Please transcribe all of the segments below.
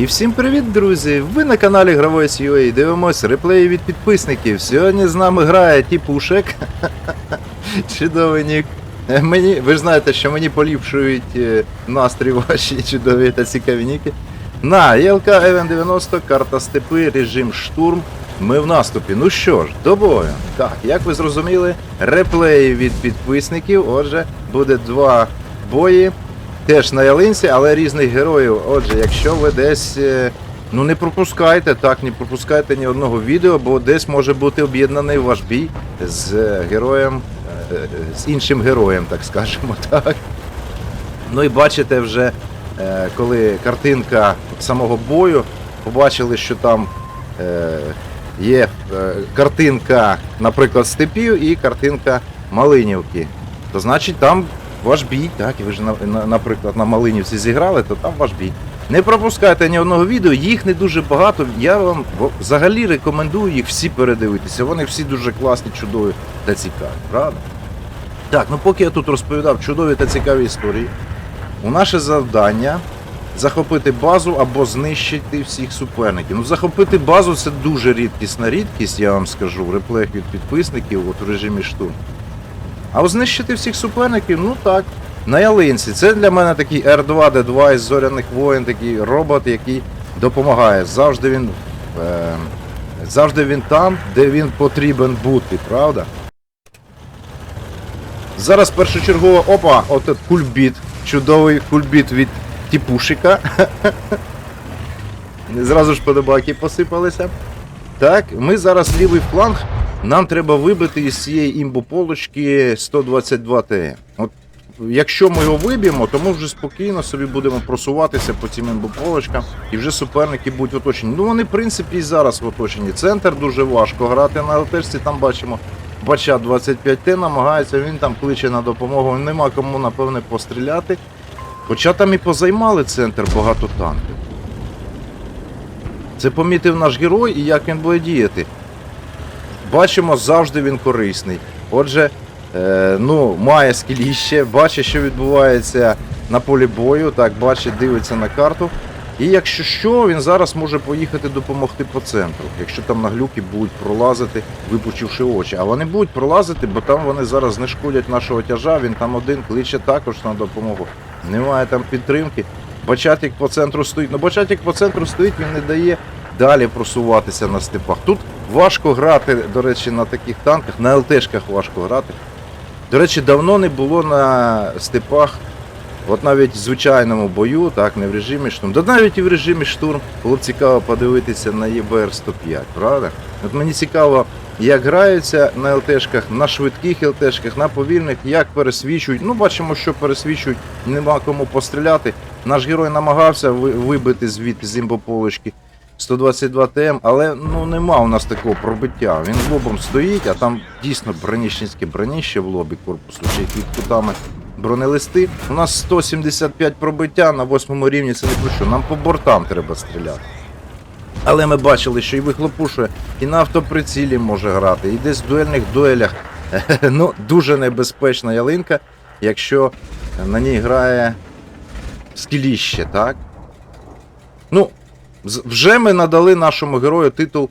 І всім привіт, друзі! Ви на каналі Гравець UA дивимось реплеї від підписників. Сьогодні з нами грає Тіпушек. Чудовий нік. Е, Мені, ви ж знаєте, що мені поліпшують е, настрій ваші чудові та цікаві ніки. На ЄЛК Евен 90, карта степи, режим штурм. Ми в наступі. Ну що ж, до бою. Так, як ви зрозуміли, реплеї від підписників. Отже, буде два бої. Теж на ялинці, але різних героїв. Отже, якщо ви десь. е, Ну не пропускайте, так, не пропускайте ні одного відео, бо десь може бути об'єднаний ваш бій з е, героєм, е, з іншим героєм, так скажемо, так. Ну і бачите вже, коли картинка самого бою, побачили, що там є картинка, наприклад, степів і картинка Малинівки. То значить там ваш бій, так, і ви ж, на- на- наприклад, на Малинівці зіграли, то там ваш бій. Не пропускайте ні одного відео, їх не дуже багато. Я вам взагалі рекомендую їх всі передивитися. Вони всі дуже класні, чудові та цікаві, правда? Так, ну поки я тут розповідав чудові та цікаві історії, у наше завдання захопити базу або знищити всіх суперників. Ну, захопити базу це дуже рідкісна рідкість, я вам скажу, в реплеях від підписників от в режимі штурм. А от знищити всіх суперників, ну так. На ялинці. Це для мене такий R2D2 із зоряних воїн, такий робот, який допомагає. Завжди він. Е, завжди він там, де він потрібен бути, правда? Зараз першочергово. Опа, от кульбіт. Чудовий кульбіт від тіпушика. Зразу ж подобаки посипалися. Так, ми зараз лівий фланг. Нам треба вибити із цієї імбополочки 122 ТМ. От якщо ми його виб'ємо, то ми вже спокійно собі будемо просуватися по цим імбополочкам, і вже суперники будуть оточені. Ну вони, в принципі, і зараз в оточенні. Центр дуже важко грати на ЛТшці, там бачимо. Бача 25Т намагається, він там кличе на допомогу. Нема кому, напевне, постріляти. Хоча там і позаймали центр багато танків. Це помітив наш герой і як він буде діяти. Бачимо, завжди він корисний. Отже, е, ну, має скіліще, бачить, що відбувається на полі бою, так, бачить, дивиться на карту. І якщо що, він зараз може поїхати допомогти по центру, якщо там наглюки будуть пролазити, випучивши очі. А вони будуть пролазити, бо там вони зараз знешкодять нашого тяжа, він там один кличе також на допомогу. Немає там підтримки. Бачатик по центру стоїть. Ну, Бачатик по центру стоїть, він не дає далі просуватися на степах. Тут важко грати, до речі, на таких танках, на ЛТшках важко грати. До речі, давно не було на степах, от навіть в звичайному бою, так, не в режимі штурм, да навіть і в режимі штурм було цікаво подивитися на ЄБР-105, правда? От мені цікаво, як граються на ЛТшках, на швидких ЛТшках, на повільних, як пересвічують. Ну, бачимо, що пересвічують, нема кому постріляти. Наш герой намагався вибити звідти з імбополочки 122 ТМ, але ну нема у нас такого пробиття. Він лобом стоїть, а там дійсно броніщенське броніще в лобі корпусу, ще під кутами бронелисти. У нас 175 пробиття на восьмому рівні це не про що. Нам по бортам треба стріляти. Але ми бачили, що і вихлопушує, і на автоприцілі може грати, і десь в дуельних дуелях. Ну, дуже небезпечна ялинка, якщо на ній грає скіліще, так? Ну, вже ми надали нашому герою титул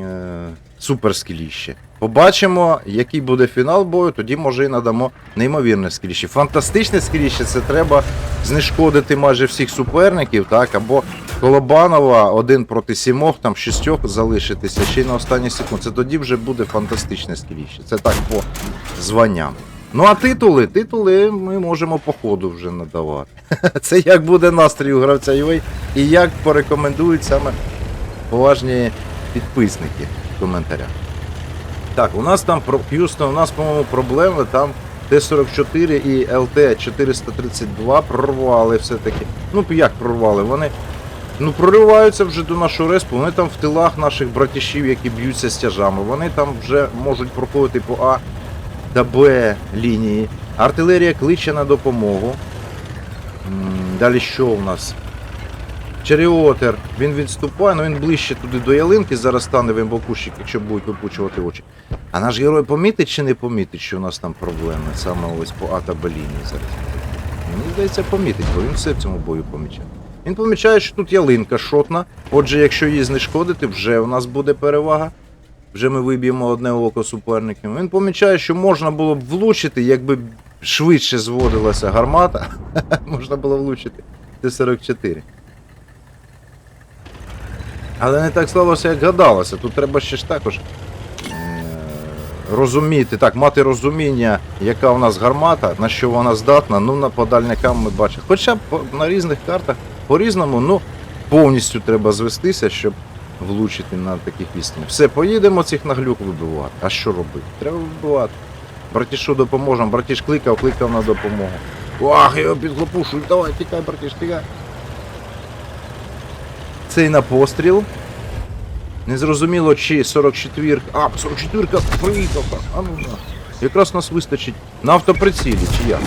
е, суперскіліще. Побачимо, який буде фінал бою, тоді може і надамо неймовірне скіліще. Фантастичне скіліще це треба знешкодити майже всіх суперників, так, або Колобанова один проти сімох, там шістьох залишитися ще й на останній секунд. Це тоді вже буде фантастичне скіліще. Це так по званням. Ну а титули, титули ми можемо по ходу вже надавати. Це як буде настрій у гравця UA і як порекомендують саме поважні підписники в коментарях. Так, у нас там про Х'юстон, у нас, по-моєму, проблеми там Т-44 і ЛТ-432 прорвали все-таки. Ну, як прорвали? Вони ну, прориваються вже до нашого респу, вони там в тилах наших братішів, які б'ються з тяжами. Вони там вже можуть проходити по А та Б лінії. Артилерія кличе на допомогу. Далі що у нас? Черіотер, він відступає, ну він ближче туди до ялинки, зараз стане в імбокущик, якщо будуть випучувати очі. А наш герой помітить чи не помітить, що у нас там проблеми саме ось по А та Б лінії зараз? Мені здається, помітить, бо він все в цьому бою помічав. Він помічає, що тут ялинка шотна. Отже, якщо її знешкодити, вже у нас буде перевага. Вже ми виб'ємо одне око суперників. Він помічає, що можна було б влучити, якби швидше зводилася гармата. можна було влучити Т-44. Але не так сталося, як гадалося. Тут треба ще ж також е, розуміти, так, мати розуміння, яка у нас гармата, на що вона здатна, ну на по дальнякам ми бачимо. Хоча на різних картах по-різному, ну повністю треба звестися, щоб влучити на таких відстанях. Все, поїдемо цих наглюк вибивати. А що робити? Треба вибивати. Братішу допоможемо, братіш кликав, кликав на допомогу. Ах, його підхлопушують, давай, тікай, братіш, тікай. Цей на постріл. Незрозуміло, чи 44. А, 44 приїхав. так, А ну на. Якраз нас вистачить на автоприцілі, чи як?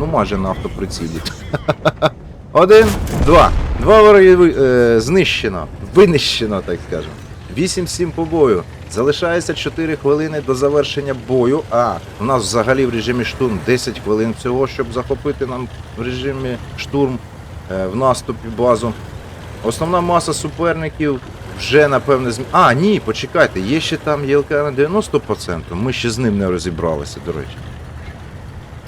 Ну майже на автоприцілі. Один, два. Два вороги е, знищено. Винищено, так скажемо. 8-7 по бою. Залишається 4 хвилини до завершення бою. А, у нас взагалі в режимі штурм 10 хвилин всього, щоб захопити нам в режимі штурм е, в наступі базу. Основна маса суперників вже напевне зм... А, ні, почекайте, є ще там ЄЛК на 90%. Ми ще з ним не розібралися, до речі.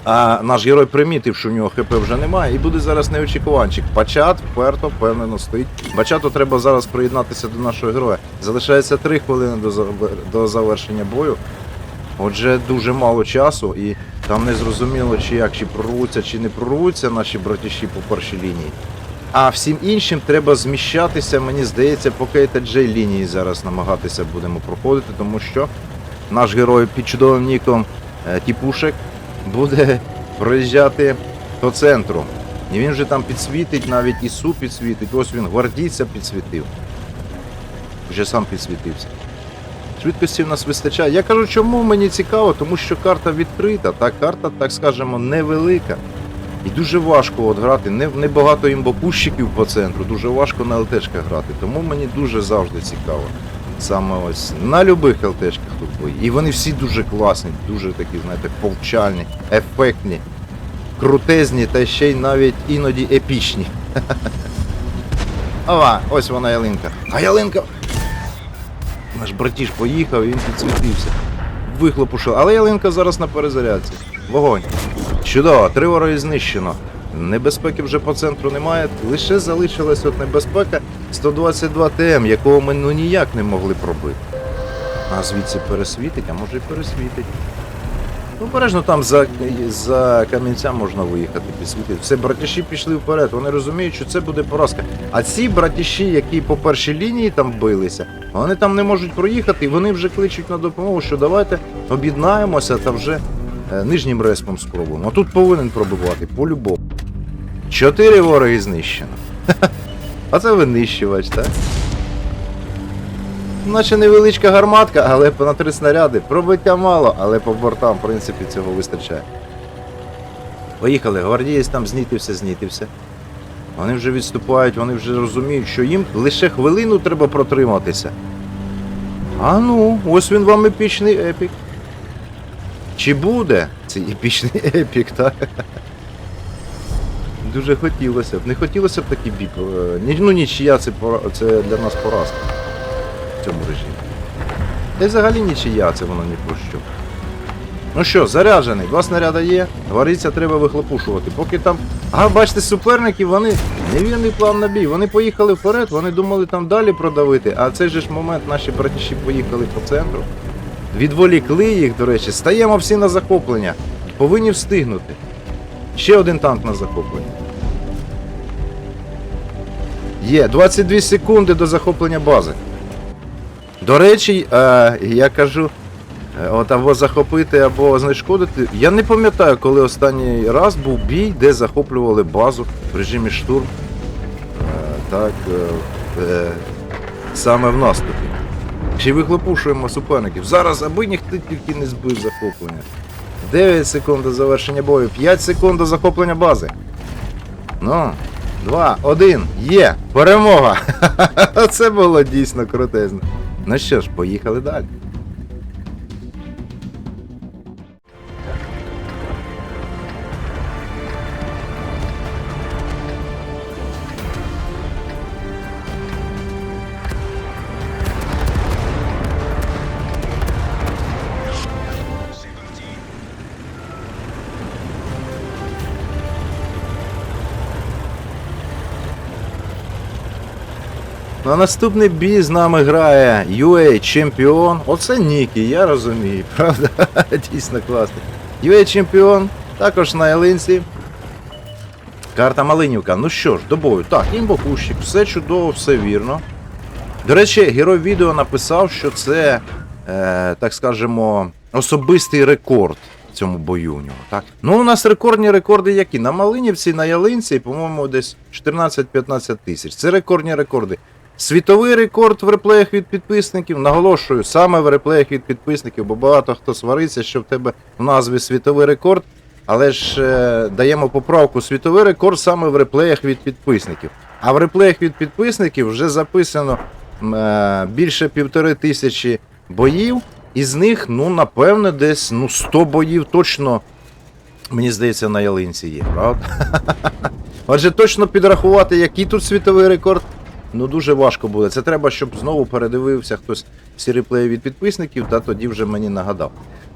А наш герой примітив, що у нього ХП вже немає, і буде зараз неочікуванчик. Бачат вперто, впевнено стоїть. Бачату треба зараз приєднатися до нашого героя. Залишається 3 хвилини до, завер- до завершення бою. Отже, дуже мало часу, і там не зрозуміло, чи як, чи прорвуться, чи не прорвуться наші братіші по першій лінії. А всім іншим треба зміщатися, мені здається, по KTJ лінії зараз намагатися будемо проходити, тому що наш герой під чудовим ніком е, Тіпушек буде проїжджати по центру. І він вже там підсвітить, навіть ІСУ підсвітить. Ось він гвардійця підсвітив. Вже сам підсвітився. Швидкості в нас вистачає. Я кажу, чому мені цікаво, тому що карта відкрита, та карта, так скажемо, невелика. І дуже важко от грати. Не, не багато імбокущиків по центру, дуже важко на ЛТшках грати. Тому мені дуже завжди цікаво. Саме ось на любих ЛТшках тут. І вони всі дуже класні, дуже такі, знаєте, повчальні, ефектні, крутезні та ще й навіть іноді епічні. Ова, ось вона ялинка. А ялинка. Наш братіш поїхав він підсвітився. Вихлопушив. Але ялинка зараз на перезарядці. Вогонь. Чудово, три вороги знищено. Небезпеки вже по центру немає. Лише залишилась от небезпека 122 ТМ, якого ми ну ніяк не могли пробити. А звідси пересвітить, а може і пересвітить. Ну, обережно там за, за камінця можна виїхати, підсвітити. Все, братіші пішли вперед. Вони розуміють, що це буде поразка. А ці братіші, які по першій лінії там билися, вони там не можуть проїхати, і вони вже кличуть на допомогу, що давайте об'єднаємося та вже е, нижнім респом спробуємо. А тут повинен пробивати, по-любому. Чотири вороги знищено. А це винищувач, так? Наче невеличка гарматка, але на три снаряди. Пробиття мало, але по бортам, в принципі, цього вистачає. Поїхали, гвардієць там знітився, знітився. Вони вже відступають, вони вже розуміють, що їм лише хвилину треба протриматися. А ну, ось він вам епічний епік. Чи буде цей епічний епік, так? Дуже хотілося б. Не хотілося б такий бій. е, Ну нічия це, це для нас поразка в цьому режимі. Та й взагалі нічия, це воно ні про що. Ну що, заряджений, два снаряда є, гвардійця треба вихлопушувати. Поки там. А бачите, суперники, вони невірний план на бій. Вони поїхали вперед, вони думали там далі продавити, а цей же ж момент наші братіші поїхали по центру. Відволікли їх, до речі, стаємо всі на захоплення. Повинні встигнути. Ще один танк на захоплення. Є 22 секунди до захоплення бази. До речі, е, я кажу, е, от або захопити, або знешкодити. Я не пам'ятаю, коли останній раз був бій, де захоплювали базу в режимі штурм. Е, так, е, е, саме в наступі. Чи вихлопушуємо суперників. Зараз, аби ніхто тільки не збив захоплення. 9 секунд до завершення бою, 5 секунд до захоплення бази. Ну, 2, 1, є! Перемога! Це було дійсно крутезно. Ну що ж, поїхали далі. На наступний бій з нами грає UA Чемпіон. Оце Нікі, я розумію, правда? Дійсно класний. UA Чемпіон, також на ялинці. Карта Малинівка. Ну що ж, до бою. Так, імбокущик, все чудово, все вірно. До речі, герой відео написав, що це, е, так скажемо, особистий рекорд в цьому бою у нього. Так? Ну, у нас рекордні рекорди які? На Малинівці, на Ялинці, по-моєму, десь 14-15 тисяч. Це рекордні рекорди. Світовий рекорд в реплеях від підписників. Наголошую, саме в реплеях від підписників, бо багато хто свариться, що в тебе в назві світовий рекорд. Але ж е, даємо поправку світовий рекорд саме в реплеях від підписників. А в реплеях від підписників вже записано е, більше півтори тисячі боїв. Із них, ну, напевне, десь ну, 100 боїв точно, мені здається, на ялинці є, правда? Отже, точно підрахувати, який тут світовий рекорд, ну дуже важко буде. Це треба, щоб знову передивився хтось всі реплеї від підписників, та тоді вже мені нагадав.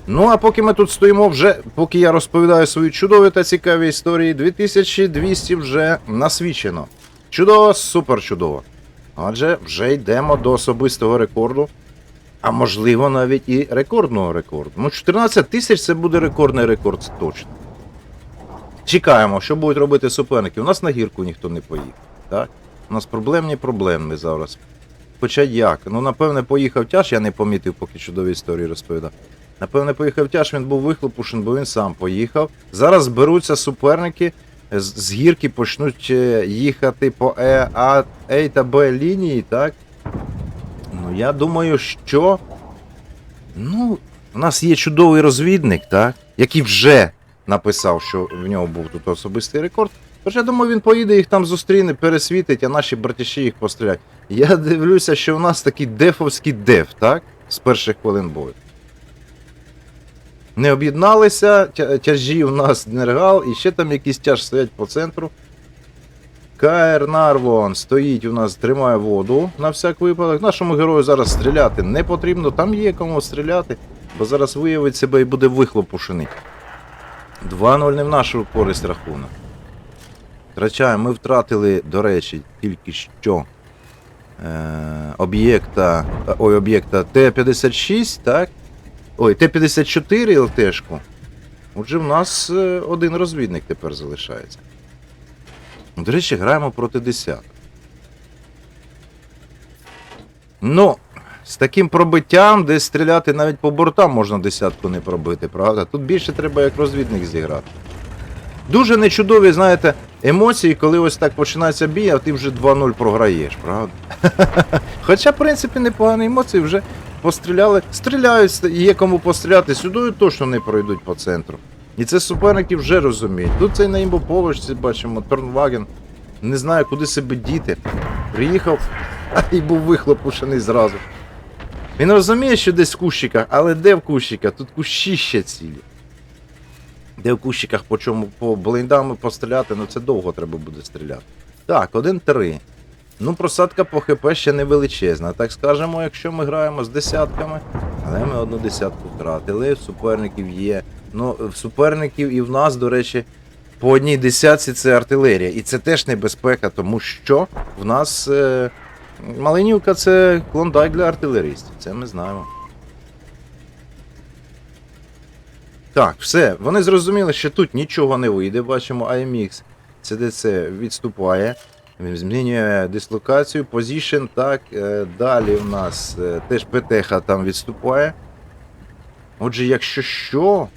Ну а поки ми тут стоїмо, вже поки я розповідаю свої чудові та цікаві історії, 2200 вже насвічено. Чудово, супер чудово. Отже, вже йдемо до особистого рекорду. А можливо навіть і рекордного рекорду. Ну, 14 тисяч це буде рекордний рекорд, це точно. Чекаємо, що будуть робити суперники. У нас на гірку ніхто не поїхав. Так? У нас проблемні проблеми зараз. Хоча як? Ну, напевне, поїхав тяж, я не помітив, поки чудові історії розповідав. Напевне, поїхав тяж, він був вихлопушен, бо він сам поїхав. Зараз зберуться суперники, з, гірки почнуть е, їхати по Е, А, А та Б лінії, так? Ну, я думаю, що. Ну, у нас є чудовий розвідник, так? Який вже написав, що в нього був тут особистий рекорд. Я думаю, він поїде їх там зустріне, пересвітить, а наші братіші їх пострілять. Я дивлюся, що у нас такий дефовський деф, так? З перших хвилин бою. Не об'єдналися, тяжі у нас Нергал, і ще там якісь тяж стоять по центру. КР Нарвон стоїть у нас, тримає воду на всяк випадок. Нашому герою зараз стріляти не потрібно, там є кому стріляти, бо зараз виявить себе і буде вихлопушений. 2-0 не в нашу користь рахунок. Втрачаємо, ми втратили, до речі, тільки що е, об'єкта. е, Ой, об'єкта Т-56, так? Ой, Т-54 ЛТшку. Отже, в нас е, один розвідник тепер залишається. До речі, граємо проти десяток. Ну, з таким пробиттям, десь стріляти навіть по бортам можна десятку не пробити, правда? Тут більше треба як розвідник зіграти. Дуже нечудові, знаєте, емоції, коли ось так починається бій, а ти вже 2-0 програєш, правда? Хоча, в принципі, непогані емоції вже постріляли. Стріляють, є кому постріляти, сюди точно не пройдуть по центру. І це суперники вже розуміють. Тут цей на імбополочці бачимо, Торнваген. Не знаю, куди себе діти. Приїхав а і був вихлопушений зразу. Він розуміє, що десь в кущиках, але де в кущиках? Тут кущі ще цілі. Де в кущиках по чому по блиндам постріляти, ну це довго треба буде стріляти. Так, 1-3. Ну, просадка по ХП ще не величезна. Так скажемо, якщо ми граємо з десятками, але ми одну десятку втратили, в суперників є. Ну, в суперників і в нас, до речі, по одній десятці це артилерія. І це теж небезпека, тому що в нас е, Малинівка це клондайк для артилерістів. Це ми знаємо. Так, все. Вони зрозуміли, що тут нічого не вийде. Бачимо, IMX CDC відступає. Він змінює дислокацію, позішн, так. е, Далі у нас е, теж ПТХ там відступає. Отже, якщо що,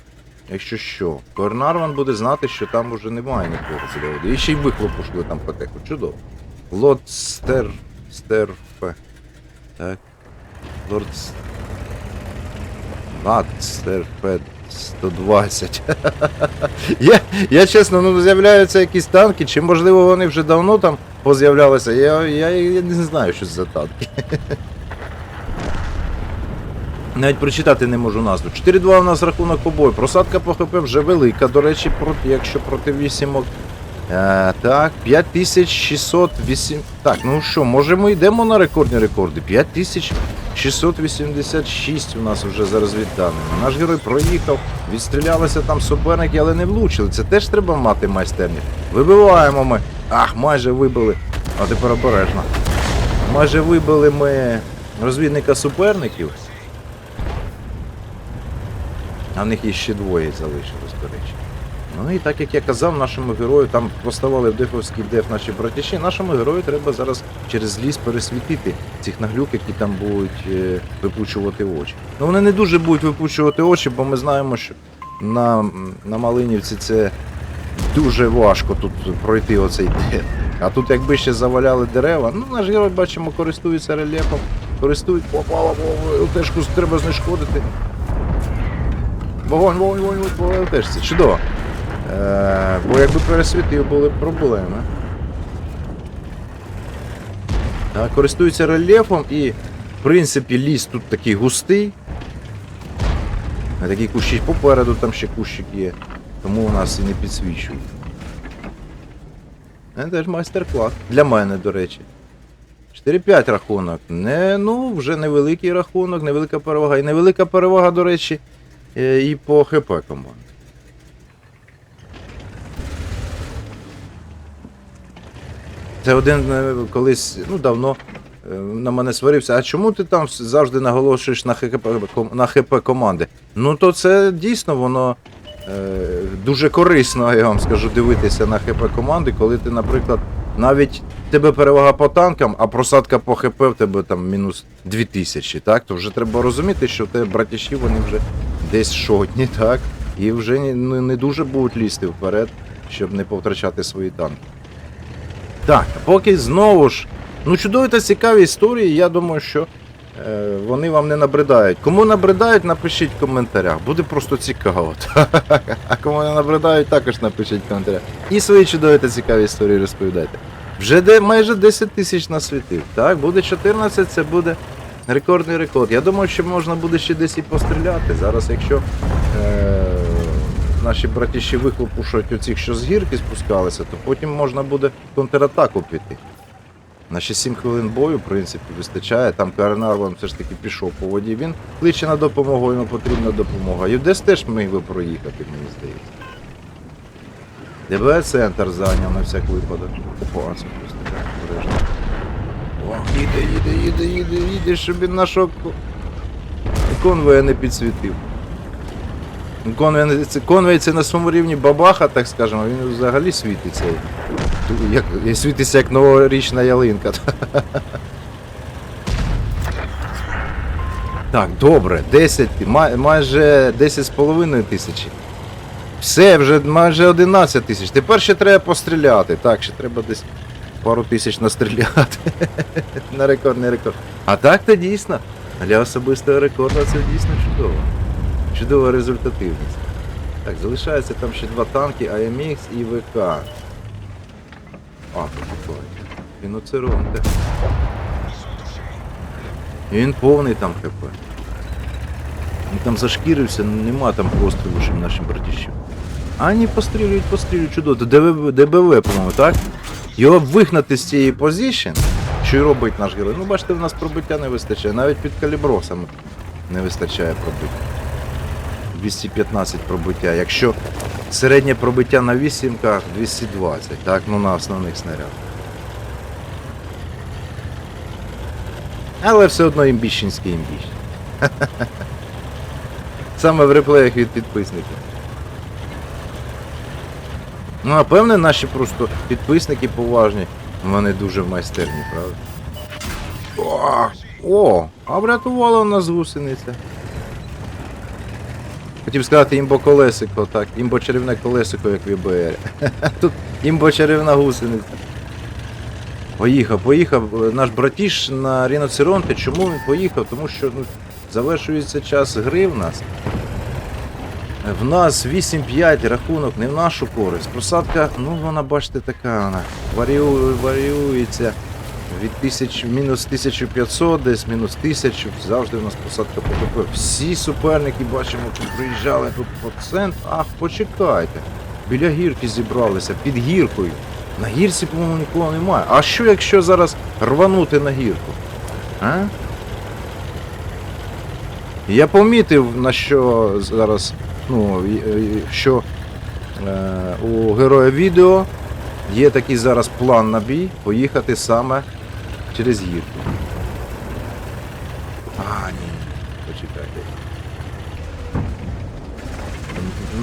якщо що, Корнарван буде знати, що там уже немає нікого підводу. І ще й вихлопушили там ПТХ. Чудово. Лот Стер. Стер П. Так. Лорд. С- Над Стер П 120. я, я чесно, ну з'являються якісь танки, чи можливо вони вже давно там поз'являлися. Я, я, я не знаю, що це за танки. Навіть прочитати не можу назву. 4-2 у нас рахунок побою. Просадка по ХП вже велика, до речі, якщо проти вісімок. Е, так, 5608. Так, ну що, може ми йдемо на рекордні рекорди? 5686 у нас вже зараз відданими. Наш герой проїхав, відстрілялися там суперники, але не влучили. Це теж треба мати майстерність. Вибиваємо ми. Ах, майже вибили. А тепер обережно. майже вибили ми розвідника суперників. А в них є ще двоє залишилось, до речі. Ну і так як я казав, нашому герою там поставали в дефовський деф наші братіші, нашому герою треба зараз через ліс пересвітити цих наглюк, які там будуть е, випучувати очі. Ну вони не дуже будуть випучувати очі, бо ми знаємо, що на, на Малинівці це дуже важко тут пройти оцей деф. А тут якби ще заваляли дерева, ну наш герой бачимо, користується рельєфом, користують, попало, ЛТшку треба знешкодити. Вогонь, вогонь, вогонь, вогонь, теж чудово. Е, бо якби пересвітив, були б проблеми. Так, користуються рельєфом і, в принципі, ліс тут такий густий. А Такі кущі попереду там ще кущик є. Тому у нас і не підсвічують. Це теж майстер-клас. Для мене, до речі. 4-5 рахунок. Не, ну, вже невеликий рахунок, невелика перевага. І невелика перевага, до речі, е, і по ХП команди. Це один е, колись, ну давно е, на мене сварився. А чому ти там завжди наголошуєш на ХП, на ХП команди? Ну то це дійсно воно е, дуже корисно, я вам скажу, дивитися на ХП команди, коли ти, наприклад, навіть тебе перевага по танкам, а просадка по ХП в тебе там мінус 2000, так? То вже треба розуміти, що в тебе братіші вони вже десь шотні, так? І вже не, не не дуже будуть лізти вперед, щоб не повтрачати свої танки. Так, поки знову ж. Ну, чудові та цікаві історії, я думаю, що е, вони вам не набридають. Кому набридають, напишіть в коментарях. Буде просто цікаво. А кому не набридають, також напишіть в коментарях. І свої чудові та цікаві історії розповідайте. Вже де майже 10 тисяч насвітив. Так, буде 14, це буде рекордний рекорд. Я думаю, що можна буде ще десь і постріляти. Зараз, якщо е, наші братіші вихлопушують оцих, що з гірки спускалися, то потім можна буде контратаку піти. Наші 7 хвилин бою, в принципі, вистачає. Там Карнарван все ж таки пішов по воді. Він кличе на допомогу, йому потрібна допомога. Юдес теж міг би проїхати, мені здається. ДБ центр зайняв на всяк випадок. Опа, просто так обережно. О, їде, їде, їде, їде, їде, щоб він нашого конвоя не підсвітив. Конвей, конвей це на своєму рівні бабаха, так скажемо, він взагалі світиться. Як, світиться як новорічна ялинка. Так, добре, 10, май, майже 10 з половиною тисячі. Все, вже майже 11 тисяч. Тепер ще треба постріляти. Так, ще треба десь пару тисяч настріляти. На рекордний рекорд. А так то дійсно. Для особистого рекорду це дійсно чудово. Чудова результативність. Так, залишається там ще два танки, AMX і ВК. А, покупайте. Ріноцеронте. І він повний там ХП. Він там зашкірився, нема там пострілу, щоб нашим братішів. А ні, пострілюють, пострілюють чудово. ДБВ, ДБВ, по-моєму, так? Його вигнати з цієї позиції, що й робить наш герой. Ну, бачите, в нас пробиття не вистачає. Навіть під калібросами не вистачає пробиття. 215 пробиття. Якщо середнє пробиття на вісімках 220, так, ну на основних снарядах. Але все одно імбіщенський імбіщ. Саме в реплеях від підписників. Ну, напевне, наші просто підписники поважні. Вони дуже майстерні, правда? О, о а врятувала нас гусениця. Хотів сказати імбо колесико, так, імбо чарівне колесико, як в. Тут імбо чарівна гусениця. Поїхав, поїхав наш братіш на Ріноцеронте. Чому він поїхав? Тому що ну, завершується час гри в нас. В нас 8-5 рахунок не в нашу користь. Просадка, ну вона, бачите, така вона варіює, варіюється від тисяч, мінус 1500, десь мінус 1000, завжди у нас посадка по КП. Всі суперники бачимо, тут приїжджали тут центр. Ах, почекайте. Біля гірки зібралися, під гіркою. На гірці, по-моєму, нікого немає. А що якщо зараз рванути на гірку? А? Я помітив, на що зараз, ну, що е, у героя відео є такий зараз план на бій, поїхати саме через гірку. А, ні. Почекайте.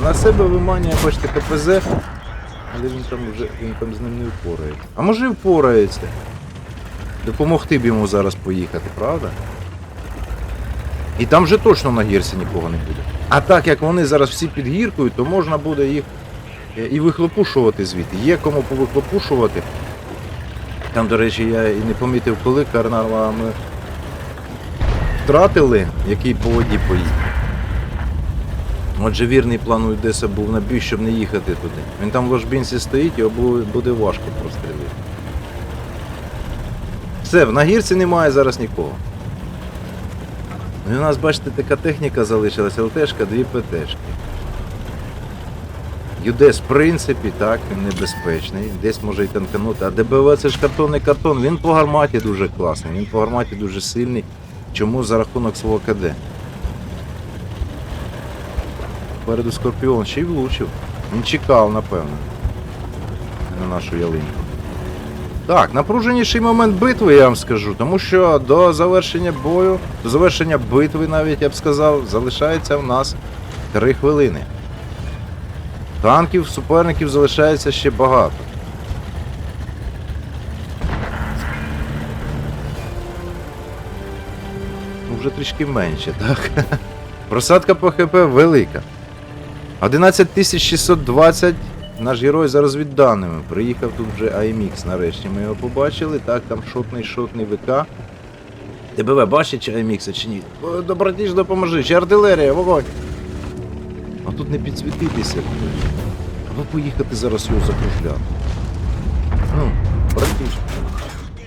На себе виманює, бачите, КПЗ, але він там вже він там з ним не впорається. А може і впорається. Допомогти б йому зараз поїхати, правда? І там вже точно на гірці нікого не буде. А так як вони зараз всі під гіркою, то можна буде їх е, і вихлопушувати звідти. Є кому повихлопушувати. Там, до речі, я і не помітив, коли Карнарва ми втратили, який по воді поїхав. Отже, вірний план у Одеса був на бій, щоб не їхати туди. Він там в ложбінці стоїть, його буде важко прострілити. Все, в нагірці немає зараз нікого. Ну і у нас, бачите, така техніка залишилася, ЛТшка, дві ПТшки. Юдес, в принципі, так, він небезпечний, десь може й танканути. А ДБВ це ж картонний картон, він по гарматі дуже класний, він по гарматі дуже сильний. Чому за рахунок свого КД? Попереду Скорпіон ще й влучив. Він чекав, напевно. На нашу ялинку. Так, напруженіший момент битви, я вам скажу, тому що до завершення бою, до завершення битви навіть я б сказав, залишається в нас 3 хвилини. Танків, суперників залишається ще багато. Ну, вже трішки менше, так? Просадка по ХП велика. 11620 наш герой за розвідданими. Приїхав тут вже AMX, нарешті ми його побачили. Так, там шотний шотний ВК. ТБВ бачить чи AMX чи ні? О, допоможи, чи артилерія, вогонь. А тут не підсвітитися. Або поїхати зараз його закружляти. Ну, братіш.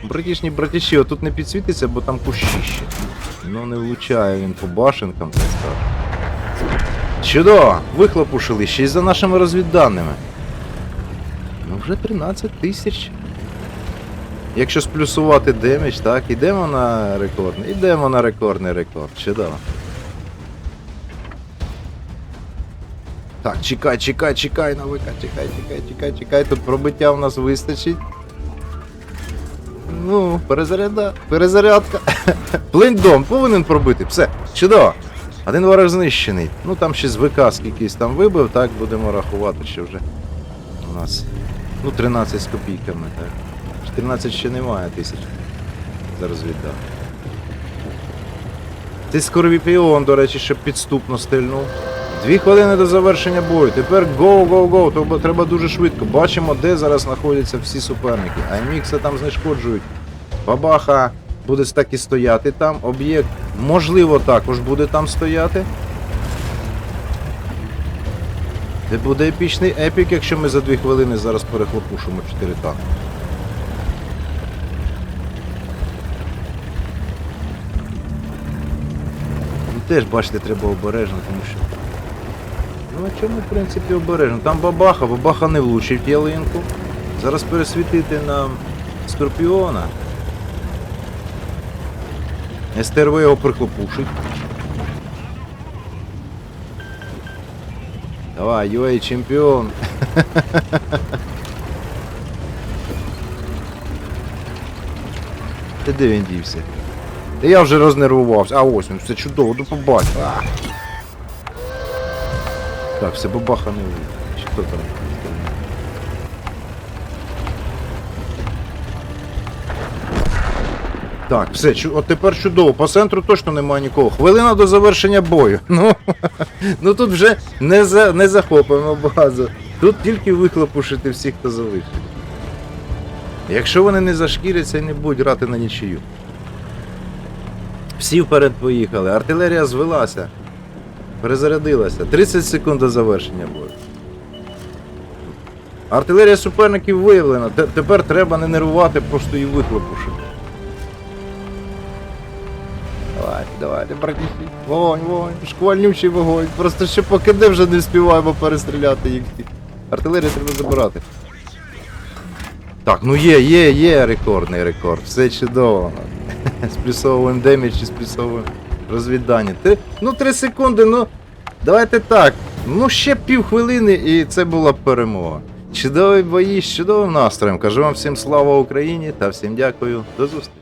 Братішні братіші, отут не підсвітиться, бо там кущище. Ну не влучає він по башенкам, так скажу. Чудово! Вихлопушили ще й за нашими розвідданими. Ну вже 13 тисяч. Якщо сплюсувати демедж, так, ідемо на рекордний. Ідемо на рекордний рекорд. Чудово. Так, чекай, чекай, чекай, навика, чекай, чекай, чекай, чекай. Тут пробиття в нас вистачить. Ну, перезаряда, перезарядка. Блиндом повинен пробити. Все, чудово. Один ворог знищений. Ну там ще з ВК скількись там вибив, так будемо рахувати, що вже у нас. Ну, 13 з копійками, так. 14 ще немає тисяч. Зараз віддав. Ти скорпіон, до речі, ще підступно стрільнув. Дві хвилини до завершення бою. Тепер go. Тобто треба дуже швидко. Бачимо, де зараз знаходяться всі суперники. Аймікса там знешкоджують. Бабаха буде так і стояти там. Об'єкт, можливо, також буде там стояти. Це буде епічний епік, якщо ми за дві хвилини зараз перехлопушимо 4 танки. Теж, бачите, треба обережно, тому що. Ну чому, в принципі, обережно? Там бабаха, бабаха не влучить ялинку. Зараз пересвітити на Скорпіона. СТРВ його прихлопушить. Давай, UA чемпіон. Ти де він дівся? Та я вже рознервувався. А ось він, все чудово, до побачення. Так, все бабаха не вийде. Чи хто там? Так, все, от тепер чудово. По центру точно немає нікого. Хвилина до завершення бою. Ну, ну тут вже не, за, не захопимо базу. Тут тільки вихлопушити всіх, хто залишить. Якщо вони не зашкіряться не будуть грати на нічию. Всі вперед поїхали. Артилерія звелася. Перезарядилася. 30 секунд до завершення бою. Артилерія суперників виявлена. Те- Тепер треба не нервувати, просто її вихлопушити. Давай, давайте, братіші. Вогонь, вогонь, шквальнючий вогонь. Просто ще поки де вже не вспіваємо перестріляти їх. Артилерію треба забирати. Так, ну є, є, є рекордний рекорд. Все чудово. Сплюсовуємо демідж і сплюсовуємо розвіддання. Ну, три секунди, ну. Давайте так. Ну, ще пів хвилини і це була перемога. Чудові бої з чудовим настроєм. Кажу вам всім слава Україні та всім дякую. До зустрічі.